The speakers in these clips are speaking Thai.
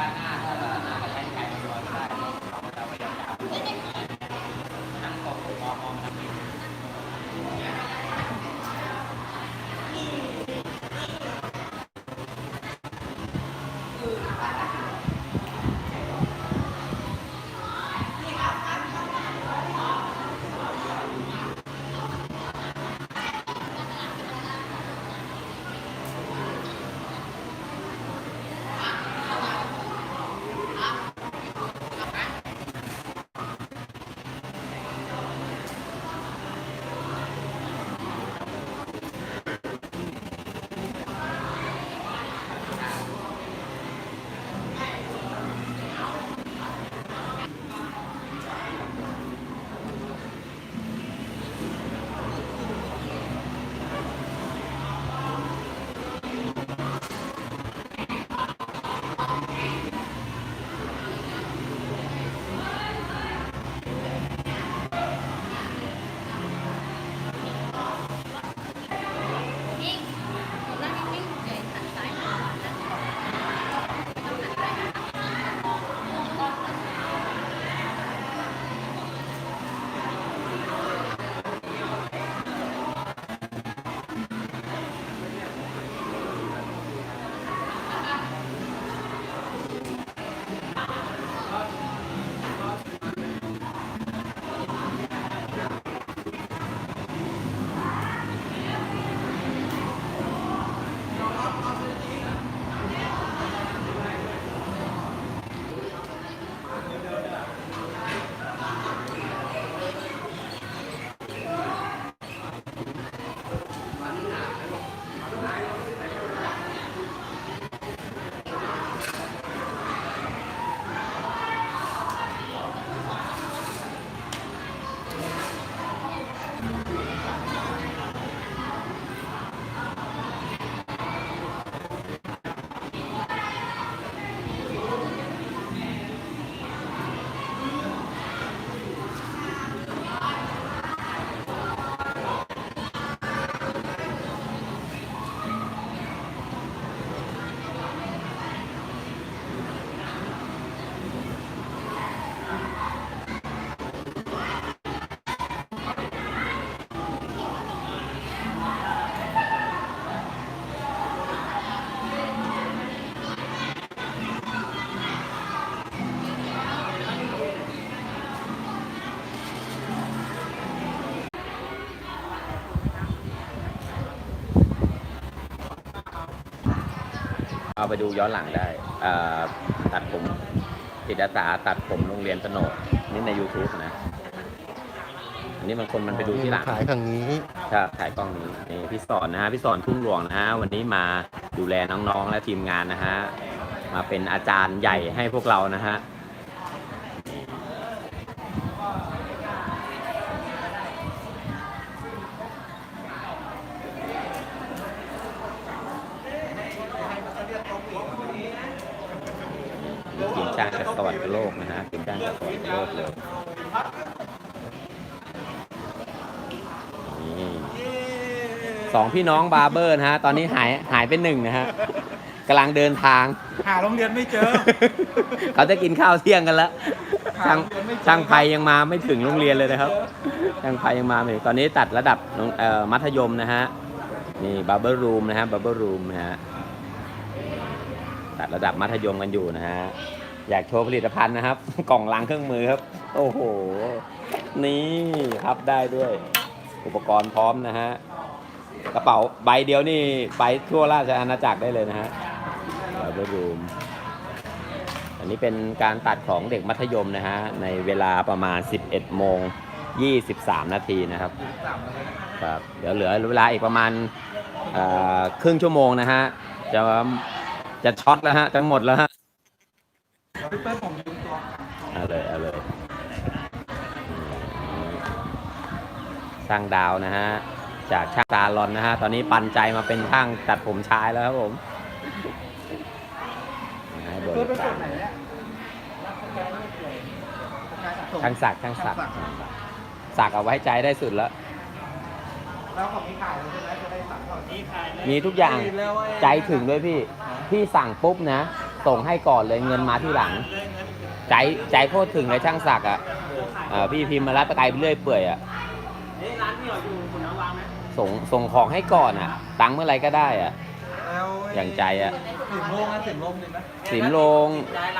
ชาติหน้า เอาไปดูย้อนหลังได้อ่าตัดผมจิตอาสาตัดผมโรงเรียนตโนดนี่ใน YouTube นะ อันนี้บางคนมันไปดูที่หลังขายทางนี้ถ้าถ่ายกล้องนี้นี่พี่สอนนะฮะพี่สอนทุ่งหลวงนะฮะวันนี้มาดูแลน้องๆและทีมงานนะฮะมาเป็นอาจารย์ใหญ่ให้พวกเรานะฮะ ทีมชาติจากสวรรค์โลกนะฮะทีมชาติจากสวรรค์โลกเลยนี่สองพี่น้องบาร์เบอร์นะฮะ ตอนนี้หายหายเป็นหนึ่งนะฮะกำลังเดินทาง หาโรงเรียนไม่เจอ เขาจะกินข้าวเที่ยงกันแล้วช่างหาโรงเรียนไม่เจอช่างไพยังมาไม่ถึงโรงเรียนเลยนะครับช่างไพยังมาไม่ถึงตอนนี้ตัดระดับโรงเอ่อมัธยมนะฮะนี่บาร์เบอร์รูมนะฮะบาร์เบอร์รูมนะฮะตัดระดับมัธยมกันอยู่นะฮะ อยากโชว์ผลิตภัณฑ์นะครับ กล่องล้างเครื่องมือครับ โอ้โห นี่พับได้ด้วย อุปกรณ์พร้อมนะฮะ กระเป๋าใบเดียวนี่ไปทั่วราชอาณาจักรได้เลยนะฮะบาร์เบอร์รูมอันนี้เป็นการตัดของเด็กมัธยมนะฮะ ในเวลาประมาณ 11โมง23 นาทีนะครับครับเดี๋ยวเหลือเวลาอีกประมาณครึ่งชั่วโมงนะฮะ จะจะช็อตแล้วฮะจะหมดแล้วฮะ ช่างดาวนะฮะจากช่างตาลอนนะฮะตอนนี้ปันใจมาเป็นช่างตัดผมชายแล้วครับผมนะฮะโดนเปิ้ลเป็นสาคนมไหนเนี่ยช่างศักดิ์ช่างศักดิ์ศักดิ์เอาไว้ใจได้สุดแล้วแล้วของมีขายเลยใช่ไหมจะได้สั่งก่อนมีขายมีทุกอย่างใจถึงด้วยพี่พี่สั่งปุ๊บนะ ส่งให้ก่อนเลยเงินมาที่หลัง ใจใจโคตรถึงเลยช่างศักดิ์อะเอ่อพี่พิมพ์มารับประกายไปเรื่อยเปื่อยอะ ส่งส่งของให้ก่อนอะ ตังค์เมื่อไหรก็ได้อะ แล้วอย่างใจอะสิบโลงนะสิบโลงเลยไหมสิมโลง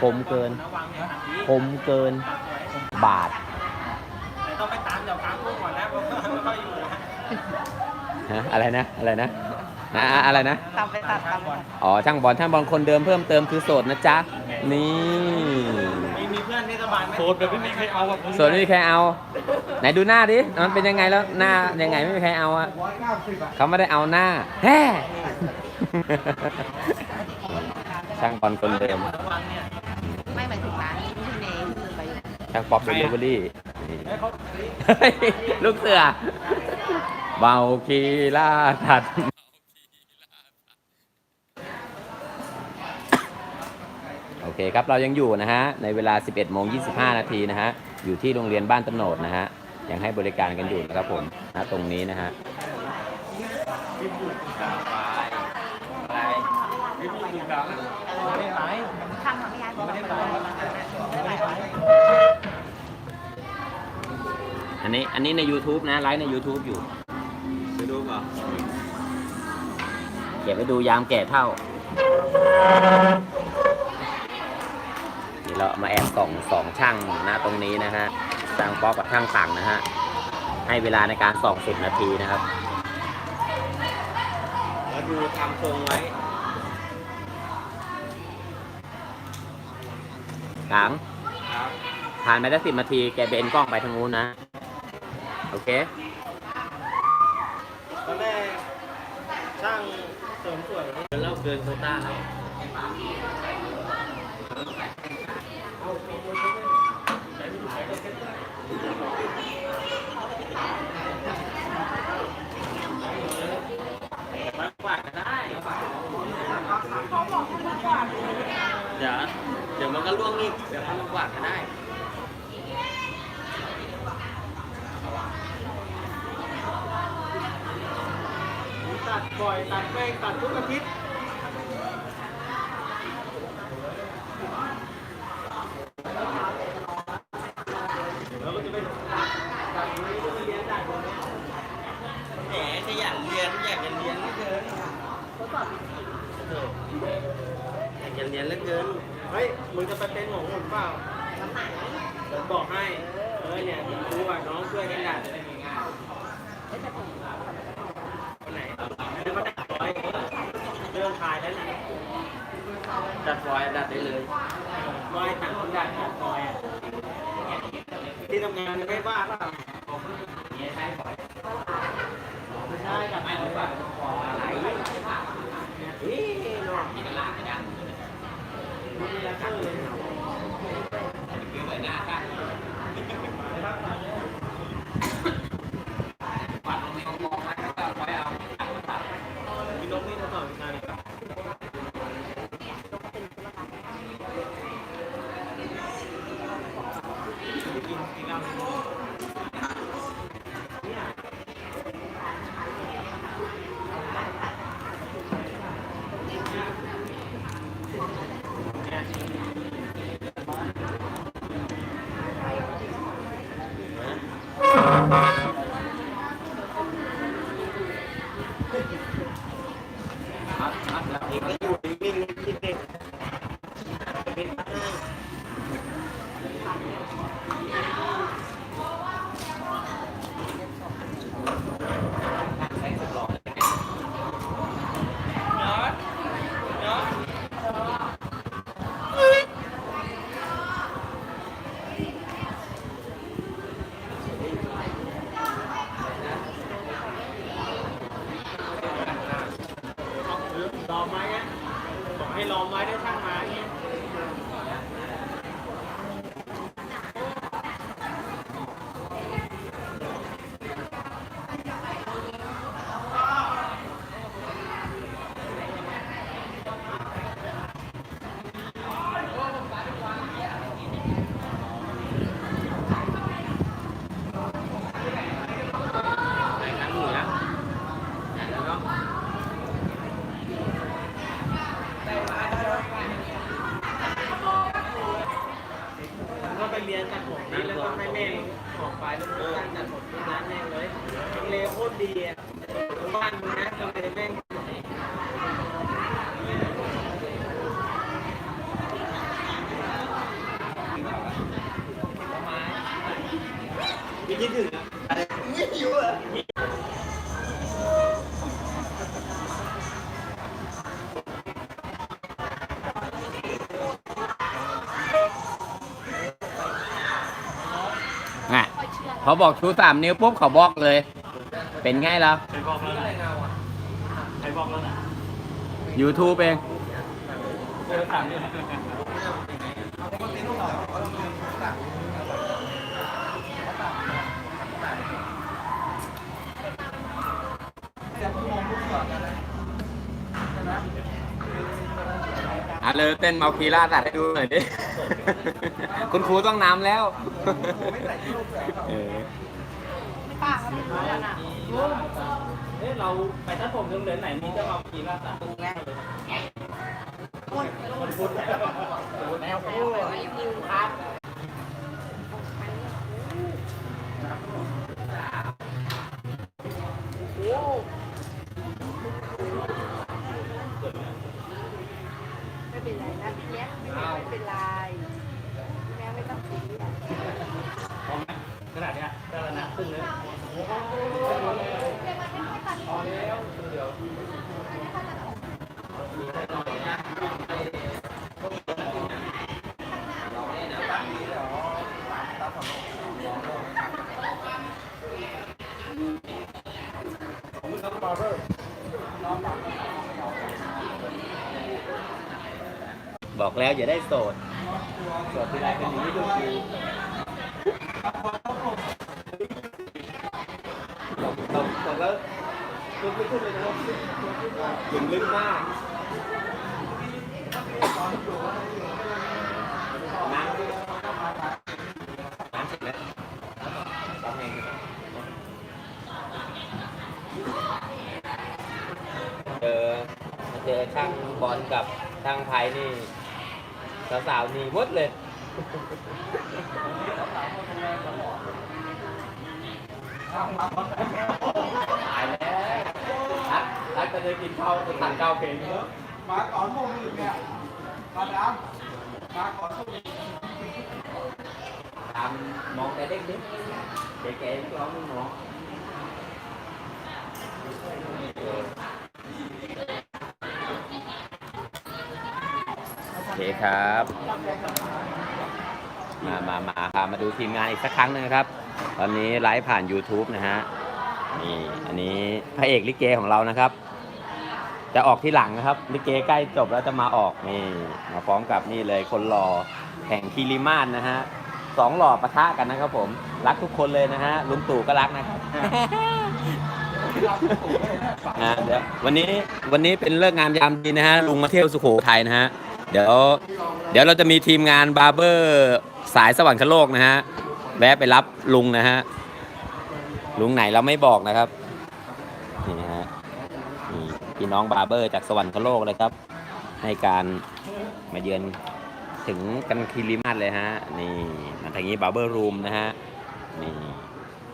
คมเกินคมเกิน บาท ต้องไปตามเดี๋ยวกลางพวกก่อนแล้วเพราะว่าไม่ค่อยอยู่นะฮะอะไรนะ อะไรนะนะอะไรนะ ตามไปตัดตามไปตัดอ๋อช่างบอลช่างบอลคนเดิมเพิ่มเติมคือโสดนะจ๊ะ นี่ มี โสดแบบไม่มีใครเอาแบบโสดไม่มีใครเอา ไหนดูหน้าดิ มันเป็นยังไงแล้วหน้ายังไงไม่มีใครเอาอะร้อยเก้าสิบอะเขาไม่ได้เอาหน้าแฮ่ ช่างบอลคนเดิม ไม่หมายถึงร้านที่เนยที่ไปอยู่ช่างป๊อปเดลิเวอรี่ลูกเสือเบาคีล่าถัดโเคครับเรายังอยู่นะฮะในเวลา 11โมง25 นาทีนะฮะอยู่ที่โรงเรียนบ้านตโนดนะฮะยังให้บริการกันอยู่นะครับผมนะตรงนี้นะฮะข้างทางไม่ย้ายบอกไม่ได้ไปอันนี้อันนี้ใน YouTube นะไลฟ์ใน YouTube อยู่ไปดูก่อนเก็บไปดูยามแก่เท่า เดี๋ยวเรามาแอบส่องสองช่างนะตรงนี้นะฮะช่างป๊อกกับช่างต่างนะฮะให้เวลาในการส่องสิบนาทีนะครับแล้วดูทำทรงไว้กลางผ่านไปได้สิบนาทีแกเบนกล้องไปทางนู้นนะ โอเคตอนแรกช่างเสริมสวยเล่าเกินโคต้าแล้ว เดี๋ยว เดี๋ยวมันก็ล่วงอีกเดี๋ยวมันมากวาดก็ได้ตัดบ่อยตัดแป้งตัดทุกอาทิตย์แหมขยันเรียนอยากจะเรียนเหลือเกินอยากจะเรียนเหลือเกิน เฮ้ย มึงจะไปเป็นหมอหุ่นเปล่าผมบอกให้ เออเนี่ยครูกับน้องช่วยกันดัดคนไหนเดี๋ยวมาดัดร้อยเรื่องขายแล้วนะดัดฟอยล์ดัดได้เลยฟอยล์ต่างคนดัดดัดฟอยล์อะที่ทำงานไม่ว่าเปล่าไม่ใช่กับไม่รู้ว่าอะไยาคัดเลย นี่ก็อยู่นิ่งๆคิดเด็กเป็นพัฒนา รอไม้อะบอกให้รอไม้ได้ช่างไม้เนี่ยไหนกันเหนือแล้วเนาะ ก็ไปเรียน ตัดผมนี่แล้วก็ให้แม่ออกไปแล้วก็ตัดผมที่ร้านแม่งเลยทำเลโคตรดีอะบ้านมึงนะ พอบอกชูสามนิ้วปุ๊บเขาบอกเลย เป็นไงแล้วใครบอกแล้วนะใครบอกแล้วนะ YouTube เองเจอสามนิ้ว เลยเต้นเมาคีล่าตัดให้ดูหน่อยดิ คุณครูต้องนำแล้วเออไม่ป้าเขาเป็นคนอะเอ๊ะเราไปตัดผมโรงเรียนไหนมีจะมากีฬาสัตว์คนพูดแมวพูดยิวครับ เป็นไรนะพี่แย้ไม่เป็นไรแม่ไม่ต้องซีเรียสพร้อมไหมขนาดเนี้ยได้แล้วนะครึ่งเลยผมไม่ต้องมาเพิ่ม บอกแล้วอย่าได้โสดโสดทีไรเป็นอย่างนี้ทุกทีตกตกตกแล้วลึกไม่ขึ้นเลยนะครับถึงลึกมากน้ำน้ำเสร็จแล้วตอนเองเจอมาเจอช่างบอลกับช่างไทยนี่ สาวๆหนี่หมดเลย ตายแล้วทักทักจะได้กินข้าวจะทานข้าวเพลงมาก่อนพวกอื่นเนี่ยมาดามมาก่อนพวกอื่นตามมองแต่เด็กๆเก๋ๆร้องหมอเออเคครับ มามามาพามาดูทีมงานอีกสักครั้งหนึงนะครับ ตอนนี้ไลฟ์ผ่าน YouTube นะฮะ นี่ อันนี้พระเอกลิเกของเรานะครับ จะออกที่หลังนะครับ ลิเกใกล้จบแล้วจะมาออกนี่ มาพร้อมกับนี่เลยคนหล่อแห่งคีริมาศนะฮะสองหล่อปะทะกันนะครับผม รักทุกคนเลยนะฮะ ลุงตู่ก็รักนะครับอ่าเดี๋ยววันนี้วันนี้เป็นเลิกงามยามดีนะฮะลุงมาเที่ยวสุโขทัยนะฮะ เดี๋ยวเดี๋ยวเราจะมีทีมงานบาร์เบอร์สายสวรรคโลกนะฮะแวะไปรับลุงนะฮะลุงไหนเราไม่บอกนะครับนี่นะฮะนี่พี่น้องบาร์เบอร์จากสวรรคโลกเลยครับ ให้การมาเยือนถึงกันคีริมาศเลยฮะนี่มาทางนี้บาร์เบอร์รูมนะฮะนี่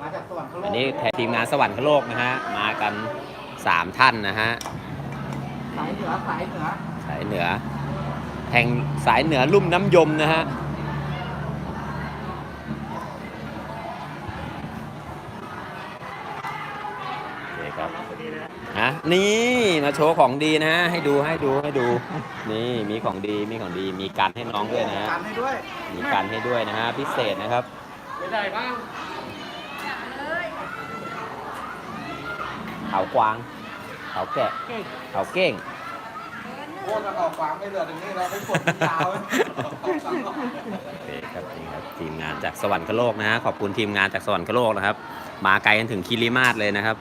มาจากสวรรคโลกอันนี้แทนทีมงานสวรรคโลกนะฮะมากันสามท่านนะฮะสายเหนือสายเหนือสายเหนือ แห่งสายเหนือลุ่มน้ำยมนะฮะโอเคครับฮะนี่มาโชว์ของดีนะฮะให้ดูให้ดูให้ดู นี่มีของดีมีของดีมีการให้น้องด้วยนะฮะกันให้ด้วยมีการให้ด้วยนะฮะพิเศษนะครับไม่ได้บ้างเขากวางเขาแกะเขาเก้ง โคตรมันออกขวางไม่เหลือตรงนี้เราไม่ปวดยาวเลยออกสั่งออกโอเคครับนี่ครับทีมงานจากสวรรคโลกนะฮะขอบคุณทีมงานจากสวรรคโลกนะครับ มาไกลกันถึงคิริมาศเลยนะครับ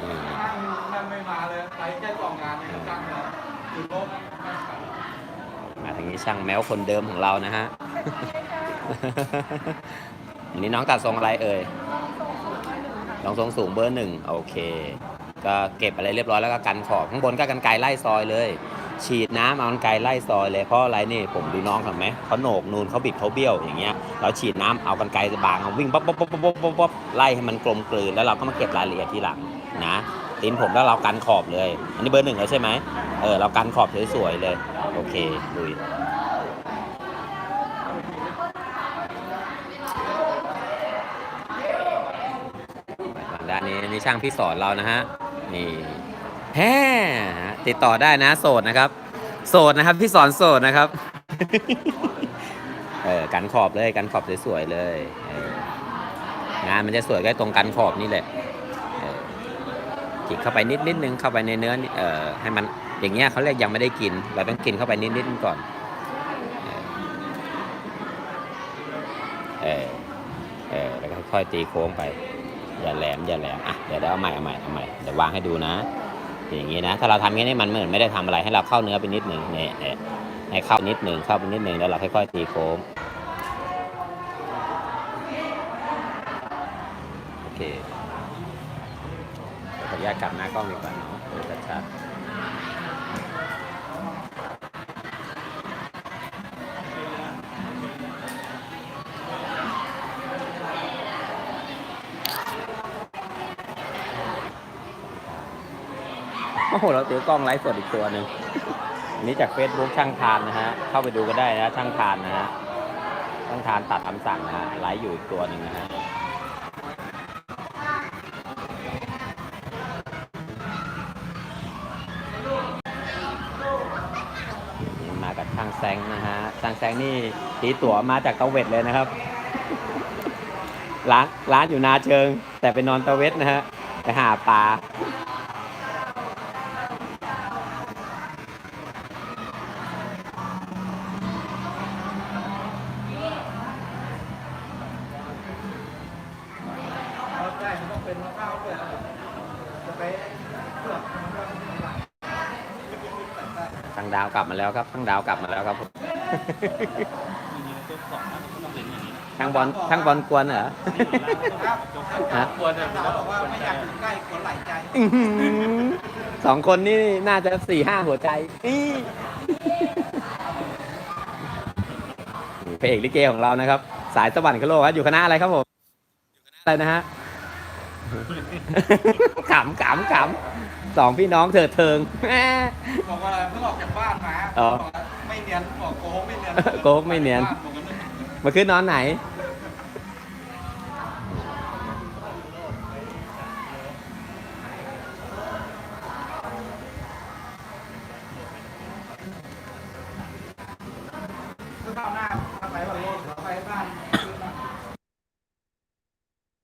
นี่นั่งนั่งไม่มาเลยไปแค่สองงานเองจังเลยคือโลกมาทางนี้ช่างแมวคนเดิมของเรานะฮะวันนี้น้องตัดทรงอะไรเอ่ยลองทรงสูงเบอร์หนึ่งโอเค ก็เก็บอะไรเรียบร้อยแล้วก็กันขอบข้างบนก็กันไกรไล่ซอยเลย ฉีดน้ำเอากันไกรไล่ซอยเลยเพราะอะไรนี่ผมดูน้องเห็นไหมเขาโหนกนูนเขาบิดเขาเบี้ยวอย่างเงี้ยเราฉีดน้ำเอากันไกรบางเอาวิ่งป๊อปป๊อปป๊อปป๊อปป๊อปป๊อปไล่ให้มันกลมกลืนแล้วเราก็มาเก็บรายละเอียดทีหลังนะตีนผมแล้วเรากันขอบเลย อันนี้เบอร์หนึ่งแล้วใช่ไหมเออเรากันขอบสวยๆเลย โอเคลุยด้านนี้นี่ช่างพี่สอนเรานะฮะ นี่แฮ่ติดต่อได้นะ โสดนะครับ โสดนะครับ พี่สอนโสดนะครับ เออกันขอบเลยกันขอบสวยๆเลยเอองานมันจะสวยก็ตรงกันขอบนี่แหละจิกเข้าไปนิดนิดนึงเข้าไปในเนื้อนี่เออให้มันอย่างเงี้ยเขาเรียกยังไม่ได้กิน เราต้องกินเข้าไปนิดนิดก่อนเออเออแล้วก็ค่อยตีโค้งไป อย่าแหลมอย่าแหลมอะเดี๋ยวเดี๋ยวเอาใหม่เอาใหม่เอาใหม่เดี๋ยววางให้ดูนะ อย่างงี้นะ ถ้าเราทำงี้นี่มันเหมือนไม่ได้ทำอะไรให้เราเข้าเนื้อไปนิดหนึ่งเนี่ยให้เข้านิดหนึ่งเข้าไปนิดหนึ่งแล้วเราค่อยๆตีโค้งโอเคขออนุญาตกลับหน้ากล้องดีกว่า โอ้โหเราถือกล้องไลฟ์สดอีกตัวหนึ่งอันนี้จาก Facebook ช่างทานนะฮะ เข้าไปดูก็ได้นะช่างทานนะฮะ ช่างทานตัดคำสั่งนะฮะไลฟ์อยู่อีกตัวหนึ่งนะฮะนี่มากับช่างแซงนะฮะ ช่างแซงนี่ตีตั๋วมาจากเตาเวทเลยนะครับ ร้านร้านอยู่นาเชิง แต่ไปนอนเตาเวทนะฮะ ไปหาปลา ดาวกลับมาแล้วครับทางดาวกลับมาแล้วครับผมทางบอลทางบอลกวนเหรอฮะควรจะบอกว่าไม่อยากอยู่ใกล้คนหลายใจอื้อหือสองคนนี่น่าจะสี่ห้าหัวใจอี้พระเอกลิเกของเรานะครับ สายสวรรค์คโลกครับอยู่คณะอะไรครับผมอยู่คณะอะไรนะฮะ ขำขำขำสองพี่น้องเถิดเทิง บอกว่าเพิ่งออกจากบ้านมาอ๋อบอกว่าไม่เนียนบอกโกหกไม่เนียนโกหกไม่เนียนบอกกันเลยมาขึ้นนอนไหน